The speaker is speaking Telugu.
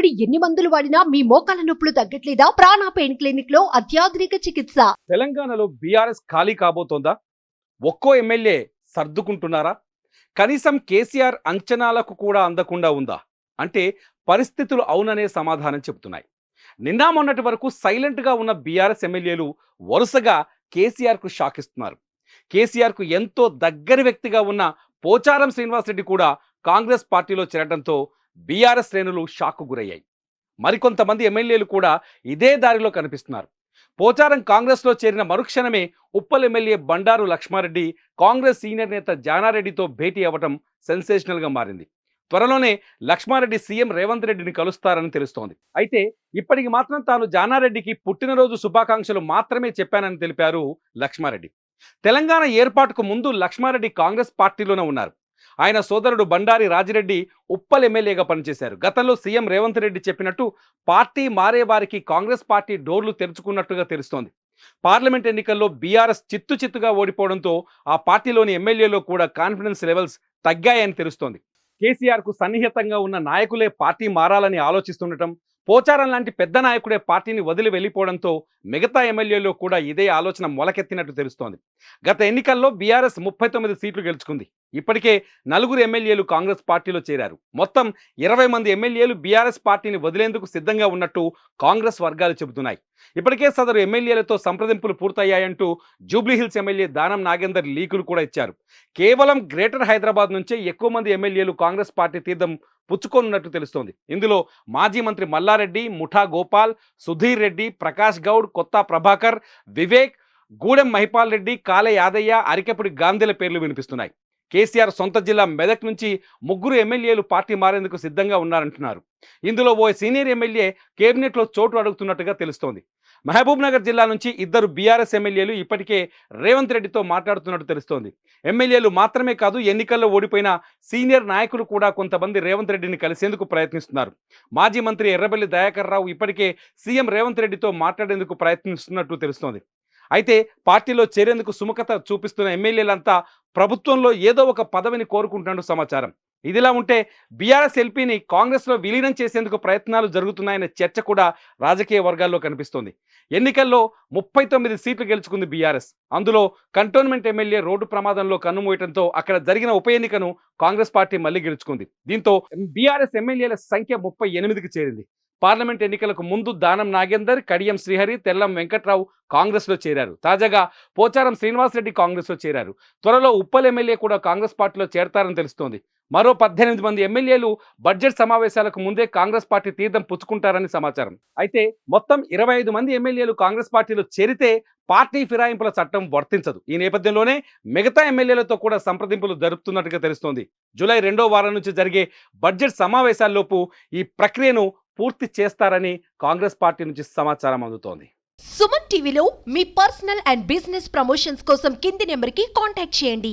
తరబడి ఎన్ని మందులు వాడినా మీ మోకాల నొప్పులు తగ్గట్లేదా? ప్రాణ పెయిన్ క్లినిక్లో అత్యాధునిక చికిత్స. తెలంగాణలో బీఆర్ఎస్ ఖాళీ కాబోతోందా? ఒక్కో ఎమ్మెల్యే సర్దుకుంటున్నారా? కనీసం కేసీఆర్ అంచనాలకు కూడా అందకుండా ఉందా? అంటే పరిస్థితులు అవుననే సమాధానం చెబుతున్నాయి. నిన్న మొన్నటి వరకు సైలెంట్గా ఉన్న బీఆర్ఎస్ ఎమ్మెల్యేలు వరుసగా కేసీఆర్కు షాక్ ఇస్తున్నారు కేసీఆర్కు ఎంతో దగ్గర వ్యక్తిగా ఉన్న పోచారం శ్రీనివాసరెడ్డి కూడా కాంగ్రెస్ పార్టీలో చేరడంతో బీఆర్ఎస్ శ్రేణులు షాక్కు గురయ్యాయి. మరికొంతమంది ఎమ్మెల్యేలు కూడా ఇదే దారిలో కనిపిస్తున్నారు. పోచారం కాంగ్రెస్లో చేరిన మరుక్షణమే Uppal MLA Bandaru Laxma Reddy Congress senior నేత జానారెడ్డితో భేటీ అవ్వటం సెన్సేషనల్గా మారింది. త్వరలోనే లక్ష్మారెడ్డి సీఎం రేవంత్ రెడ్డిని కలుస్తారని తెలుస్తోంది. అయితే ఇప్పటికి మాత్రం తాను జానారెడ్డికి పుట్టినరోజు శుభాకాంక్షలు మాత్రమే చెప్పానని తెలిపారు లక్ష్మారెడ్డి. తెలంగాణ ఏర్పాటుకు ముందు లక్ష్మారెడ్డి కాంగ్రెస్ పార్టీలోనే ఉన్నారు. ఆయన సోదరుడు బండారి రాజిరెడ్డి ఉప్పల్ ఎమ్మెల్యేగా పనిచేశారు. గతంలో సీఎం రేవంత్ రెడ్డి చెప్పినట్టు పార్టీ మారే వారికి కాంగ్రెస్ పార్టీ డోర్లు తెరుచుకున్నట్టుగా తెలుస్తోంది. పార్లమెంట్ ఎన్నికల్లో బీఆర్ఎస్ చిత్తు చిత్తుగా ఓడిపోవడంతో ఆ పార్టీలోని ఎమ్మెల్యేలో కూడా కాన్ఫిడెన్స్ లెవెల్స్ తగ్గాయని తెలుస్తోంది. కేసీఆర్కు సన్నిహితంగా ఉన్న నాయకులే పార్టీ మారాలని ఆలోచిస్తుండటం పోచారం లాంటి పెద్ద నాయకుడే పార్టీని వదిలి వెళ్ళిపోవడంతో మిగతా ఎమ్మెల్యేలో కూడా ఇదే ఆలోచన మొలకెత్తినట్టు తెలుస్తోంది. గత ఎన్నికల్లో బీఆర్ఎస్ ముప్పై తొమ్మిది సీట్లు గెలుచుకుంది. ఇప్పటికే నలుగురు ఎమ్మెల్యేలు కాంగ్రెస్ పార్టీలో చేరారు. మొత్తం ఇరవై మంది ఎమ్మెల్యేలు బీఆర్ఎస్ పార్టీని వదిలేందుకు సిద్ధంగా ఉన్నట్టు కాంగ్రెస్ వర్గాలు చెబుతున్నాయి. ఇప్పటికే సదరు ఎమ్మెల్యేలతో సంప్రదింపులు పూర్తయ్యాయంటూ జూబ్లీహిల్స్ ఎమ్మెల్యే దానం నాగేందర్ లీకులు కూడా ఇచ్చారు. కేవలం గ్రేటర్ హైదరాబాద్ నుంచే ఎక్కువ మంది ఎమ్మెల్యేలు కాంగ్రెస్ పార్టీ తీర్థం పుచ్చుకోనున్నట్టు తెలుస్తోంది. ఇందులో మాజీ మంత్రి మల్లారెడ్డి ముఠా గోపాల్ సుధీర్ రెడ్డి ప్రకాష్ గౌడ్ కొత్త ప్రభాకర్ వివేక్ గూడెం మహిపాల్ రెడ్డి కాలే యాదయ్య అరికెపుడి గాంధీల పేర్లు వినిపిస్తున్నాయి. కేసీఆర్ సొంత జిల్లా మెదక్ నుంచి ముగ్గురు ఎమ్మెల్యేలు పార్టీ మారేందుకు సిద్ధంగా ఉన్నారంటున్నారు. ఇందులో ఓ సీనియర్ ఎమ్మెల్యే కేబినెట్లో చోటు అడుగుతున్నట్టుగా తెలుస్తోంది. మహబూబ్నగర్ జిల్లా నుంచి ఇద్దరు బీఆర్ఎస్ ఎమ్మెల్యేలు ఇప్పటికే రేవంత్ రెడ్డితో మాట్లాడుతున్నట్టు తెలుస్తోంది. ఎమ్మెల్యేలు మాత్రమే కాదు ఎన్నికల్లో ఓడిపోయిన సీనియర్ నాయకులు కూడా కొంతమంది రేవంత్ రెడ్డిని కలిసేందుకు ప్రయత్నిస్తున్నారు. మాజీ మంత్రి ఎర్రబెల్లి దయాకర్ రావు ఇప్పటికే సీఎం రేవంత్ రెడ్డితో మాట్లాడేందుకు ప్రయత్నిస్తున్నట్టు తెలుస్తోంది. అయితే పార్టీలో చేరేందుకు సుముఖత చూపిస్తున్న ఎమ్మెల్యేలంతా ప్రభుత్వంలో ఏదో ఒక పదవిని కోరుకుంటున్నట్టు సమాచారం. ఇదిలా ఉంటే బీఆర్ఎస్ ఎల్పీని కాంగ్రెస్లో విలీనం చేసేందుకు ప్రయత్నాలు జరుగుతున్నాయనే చర్చ కూడా రాజకీయ వర్గాల్లో కనిపిస్తోంది. ఎన్నికల్లో ముప్పై తొమ్మిది సీట్లు గెలుచుకుంది బీఆర్ఎస్. అందులో కంటోన్మెంట్ ఎమ్మెల్యే రోడ్డు ప్రమాదంలో కన్నుమూయటంతో అక్కడ జరిగిన ఉప ఎన్నికను కాంగ్రెస్ పార్టీ మళ్ళీ గెలుచుకుంది. దీంతో బీఆర్ఎస్ ఎమ్మెల్యేల సంఖ్య ముప్పై ఎనిమిదికి చేరింది. పార్లమెంట్ ఎన్నికలకు ముందు దానం నాగేందర్ కడియం శ్రీహరి తెల్లం వెంకట్రావు కాంగ్రెస్లో చేరారు. తాజాగా పోచారం శ్రీనివాసరెడ్డి కాంగ్రెస్లో చేరారు. త్వరలో ఉప్పల్ ఎమ్మెల్యే కూడా కాంగ్రెస్ పార్టీలో చేరతారని తెలుస్తోంది. మరో పద్దెనిమిది మంది ఎమ్మెల్యేలు బడ్జెట్ సమావేశాలకు ముందే కాంగ్రెస్ పార్టీ తీర్థం పుచ్చుకుంటారని సమాచారం. అయితే మొత్తం ఇరవై ఐదు మంది ఎమ్మెల్యేలు కాంగ్రెస్ పార్టీలో చేరితే పార్టీ ఫిరాయింపుల చట్టం వర్తించదు. ఈ నేపథ్యంలోనే మిగతా ఎమ్మెల్యేలతో కూడా సంప్రదింపులు జరుపుతున్నట్టుగా తెలుస్తోంది. జూలై రెండో వారం నుంచి జరిగే బడ్జెట్ సమావేశాల్లోపు ఈ ప్రక్రియను పూర్తి చేస్తారని కాంగ్రెస్ పార్టీ నుంచి సమాచారం అందుతోంది. సుమన్ టీవీలో మీ పర్సనల్ అండ్ బిజినెస్ ప్రమోషన్స్ కోసం కింది నెంబర్కి కాంటాక్ట్ చేయండి.